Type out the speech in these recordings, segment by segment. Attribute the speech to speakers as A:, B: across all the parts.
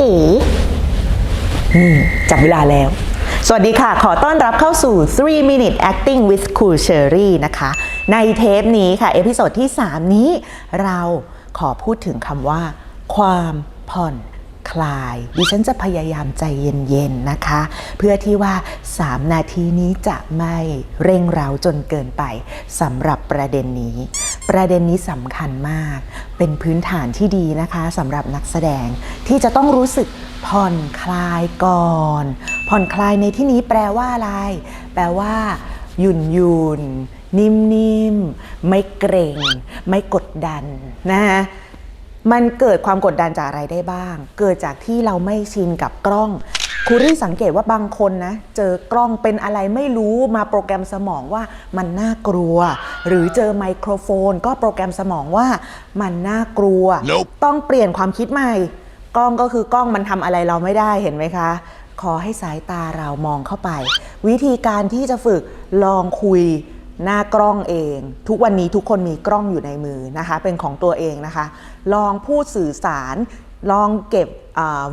A: อืจับเวลาแล้ว สวัสดีค่ะ ขอต้อนรับเข้าสู่ 3 minute acting with cool cherry นะคะ ในเทปนี้ค่ะ เอพิโซดที่ 3 นี้ เราขอพูดถึงคำว่า ความผ่อนคลาย ดิฉันจะพยายามใจเย็นๆนะคะ เพื่อที่ว่า 3 นาทีนี้จะไม่เร่งเร้าจนเกินไปสำหรับประเด็นนี้ ประเด็นนี้สำคัญมาก เป็นพื้นฐานที่ดีนะคะสำหรับนักแสดงที่จะต้องรู้สึกผ่อนคลายก่อน ผ่อนคลายในที่นี้แปลว่าอะไร แปลว่า หยุ่นยุนนิ่มๆไม่เกรงไม่กดดันนะคะมันเกิดความกดดันจากอะไรได้บ้าง เกิดจากที่เราไม่ชินกับกล้อง ครูรี่สังเกตว่าบางคนนะ เจอกล้องเป็นอะไรไม่รู้มาโปรแกรมสมองว่ามันน่ากลัว หรือเจอไมโครโฟน ก็โปรแกรมสมองว่ามันน่ากลัว
B: Nope
A: ต้องเปลี่ยนความคิดใหม่ กล้องก็คือกล้องมันทำอะไรเราไม่ได้เห็นไหมคะ ขอให้สายตาเรามองเข้าไป วิธีการที่จะฝึกลองคุยหน้ากล้องเอง ทุกวันนี้ทุกคนมีกล้องอยู่ในมือนะคะ เป็นของตัวเองนะคะ ลองพูดสื่อสาร ลองเก็บ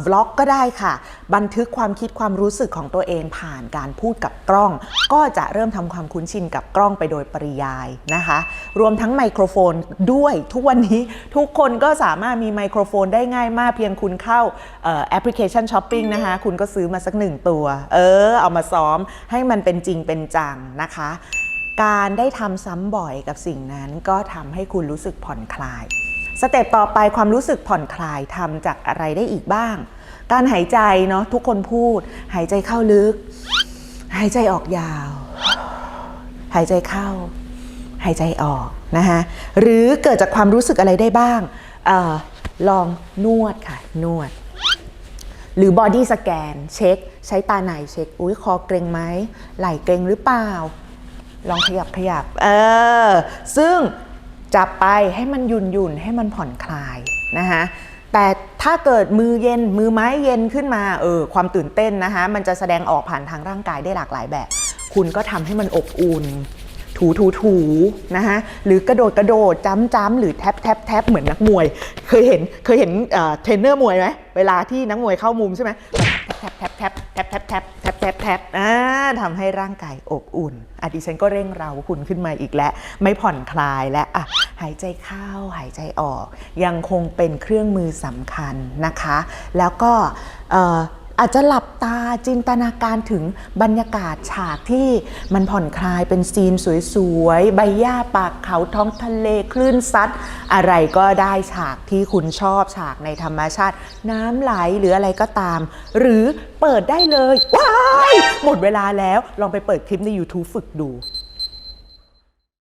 A: วล็อกก็ได้ค่ะ บันทึกความคิดความรู้สึกของตัวเองผ่านการพูดกับกล้อง ก็จะเริ่มทำความคุ้นชินกับกล้องไปโดยปริยายนะคะ รวมทั้งไมโครโฟนด้วยทุกวันนี้ทุกคนก็สามารถมีไมโครโฟนได้ง่ายมากเพียงคุณเข้าออแอปพลิเคชันช้อปปิ้งนะคะ คุณก็ซื้อมาสักหนึ่งตัว เออ เอามาซ้อมให้มันเป็นจริงเป็นจังนะคะการได้ทำซ้ำบ่อยกับสิ่งนั้นก็ทำให้คุณรู้สึกผ่อนคลาย สเต็ปต่อไปความรู้สึกผ่อนคลายทำจากอะไรได้อีกบ้าง การหายใจเนาะทุกคนพูด หายใจเข้าลึก หายใจออกยาว หายใจเข้า หายใจออกนะคะหรือเกิดจากความรู้สึกอะไรได้บ้างออลองนวดค่ะ นวด หรือบอดี้สแกนเช็ค ใช้ตาไหนเช็ค อุ้ยคอเกรงไหมไหล่เกรงหรือเปล่าลองขยับขยับ เออ ซึ่ง จับไปให้มันหยุ่นหยุ่นให้มันผ่อนคลายนะคะแต่ถ้าเกิดมือเย็นมือไม้เย็นขึ้นมาเออความตื่นเต้นนะคะมันจะแสดงออกผ่านทางร่างกายได้หลากหลายแบบ คุณก็ทำให้มันอบอุ่น ถูถูถูนะคะหรือกระโดดกระโดดจ้ำจ้ำหรือแทบแทบแทบเหมือนนักมวย เคยเห็นเคยเห็นเทรนเนอร์มวยไหมเวลาที่นักมวยเข้ามุมใช่ไหมแทบแทบแทบแทบแทบแทบ บแทบแทบอ่าทำให้ร่างกายอบอุ่นอะดิฉันก็เร่งเราคุณขึ้นมาอีกแล้ว ไม่ผ่อนคลายและอะหายใจเข้าหายใจออก ยังคงเป็นเครื่องมือสำคัญนะคะ แล้วก็ อาจจะหลับตาจินตนาการถึงบรรยากาศฉากที่มันผ่อนคลายเป็นซีนสวยๆ ใบหญ้าปากเขาท้องทะเลคลื่นซัด อะไรก็ได้ฉากที่คุณชอบฉากในธรรมชาติ น้ำไหลหรืออะไรก็ตาม หรือเปิดได้เลย ว้าย หมดเวลาแล้วลองไปเปิดคลิปใน YouTube ฝึกดู